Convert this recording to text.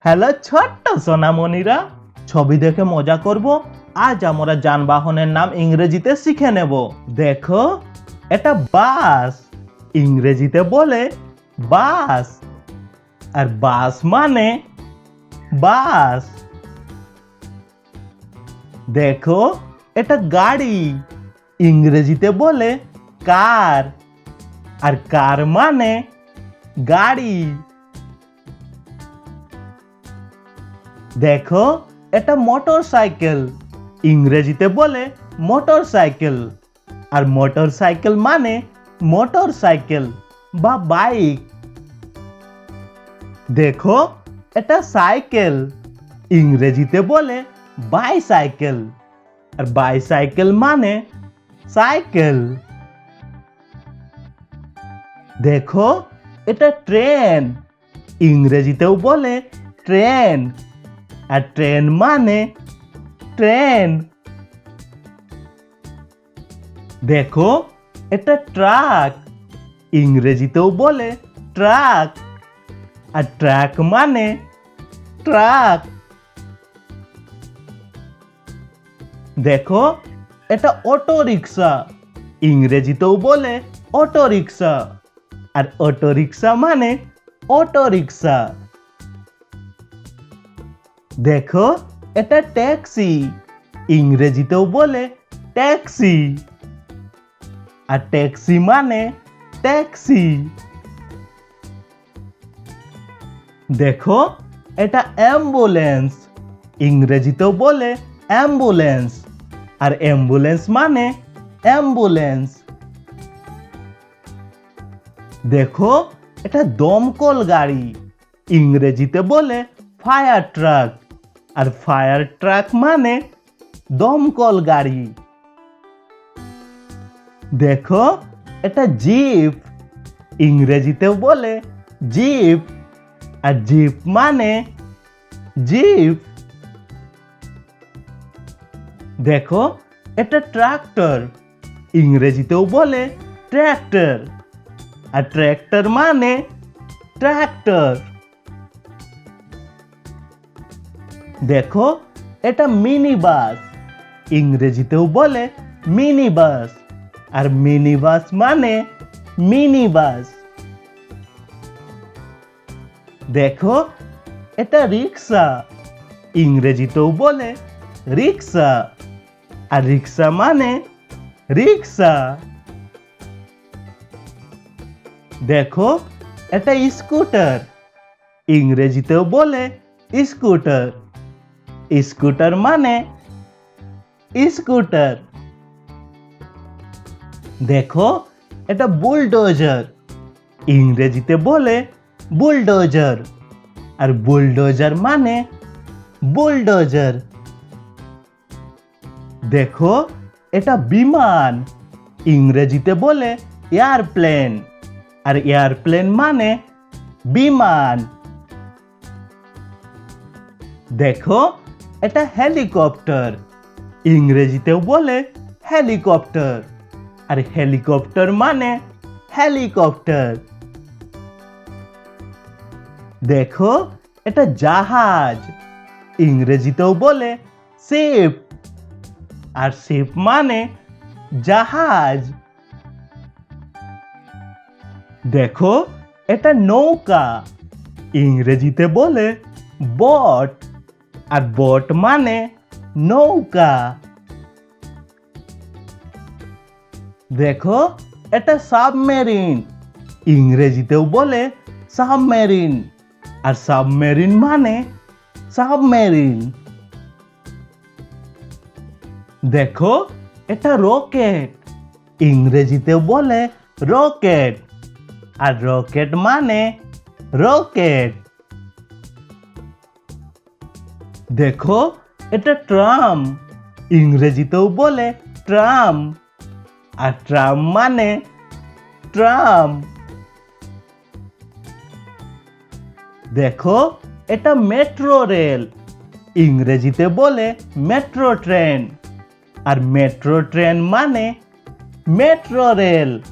Hello ছোট্ট সোনামণিরা, ছবি দেখে মজা করব? আজ আমরা যানবাহনের নাম ইংরেজিতে শিখে নেব। দেখো, এটা বাস। ইংরেজিতে বলে বাস। আর বাস মানে বাস। দেখো, এটা গাড়ি। ইংরেজিতে বলে কার। আর কার মানে গাড়ি। দেখো, এটা মোটর সাইকেল ইংরেজিতে বলে মোটর সাইকেল আর মোটর সাইকেল মানে মোটর সাইকেল বা বাইক দেখো, এটা সাইকেল ইংরেজিতে বলে বাইসাইকেল আর বাইসাইকেল মানে সাইকেল দেখো, এটা ট্রেন ইংরেজিতেও বলে ট্রেন আর ট্রেন মানে ট্রেন। দেখো, এটা ট্রাক। ইংরেজিতেও বলে ট্রাক। আর ট্রাক মানে ট্রাক। দেখো, এটা অটো রিক্সা ইংরেজিতেও বলে অটো রিক্সা আর অটো রিক্সা মানে অটো রিক্সা দেখো, এটা ট্যাক্সি। ইংরেজিতেও বলে ট্যাক্সি। আর ট্যাক্সি মানে ট্যাক্সি। দেখো, এটা অ্যাম্বুলেন্স। ইংরেজিতেও বলে অ্যাম্বুলেন্স। আর অ্যাম্বুলেন্স মানে অ্যাম্বুলেন্স। দেখো, এটা দমকল গাড়ি। ইংরেজিতে বলে ফায়ার ট্রাক। আর ফায়ার ট্রাক মানে দমকল গাড়ি। দেখো, এটা জিপ। ইংরেজিতেও বলে জিপ। আর জিপ মানে জিপ। দেখো, এটা ট্রাক্টর। ইংরেজিতেও বলে ট্র্যাক্টর। আর ট্র্যাক্টর মানে ট্র্যাক্টর। দেখো, এটা মিনি বাস ইংরেজিতেও বলে মিনি বাস আর মিনি বাস মানে মিনি বাস দেখো, এটা রিক্সা। ইংরেজিতেও বলে রিক্সা। আর রিক্সা মানে রিক্সা। দেখো, এটা স্কুটার। ইংরেজিতেও বলে স্কুটার। স্কুটার মানে স্কুটার। দেখো, এটা বুলডোজার। ইংরেজিতে বলে বুলডোজার। আর বুলডোজার মানে বুলডোজার। দেখো, এটা বিমান। ইংরেজিতে বলে এয়ারপ্লেন। আর এয়ারপ্লেন মানে বিমান। দেখো এটা হেলিকপ্টার। ইংরেজিতেও বলে হেলিকপ্টার। আর হেলিকপ্টার মানে হেলিকপ্টার। দেখো, এটা জাহাজ। ইংরেজিতেও বলে শিপ আর শিপ মানে জাহাজ। দেখো, এটা নৌকা। ইংরেজিতে বলে বট। আর বট মানে নৌকা। দেখো, এটা সাবমেরিন। ইংরেজিতেও বলে সাবমেরিন। আর সাবমেরিন মানে সাবমেরিন। দেখো, এটা রকেট। ইংরেজিতেও বলে রকেট। আর রকেট মানে রকেট। দেখো, এটা ট্রাম। ইংরেজিতেও বলে ট্রাম। আর ট্রাম মানে ট্রাম। দেখো, এটা মেট্রো রেল। ইংরেজিতে বলে মেট্রো ট্রেন। আর মেট্রো ট্রেন মানে মেট্রো রেল।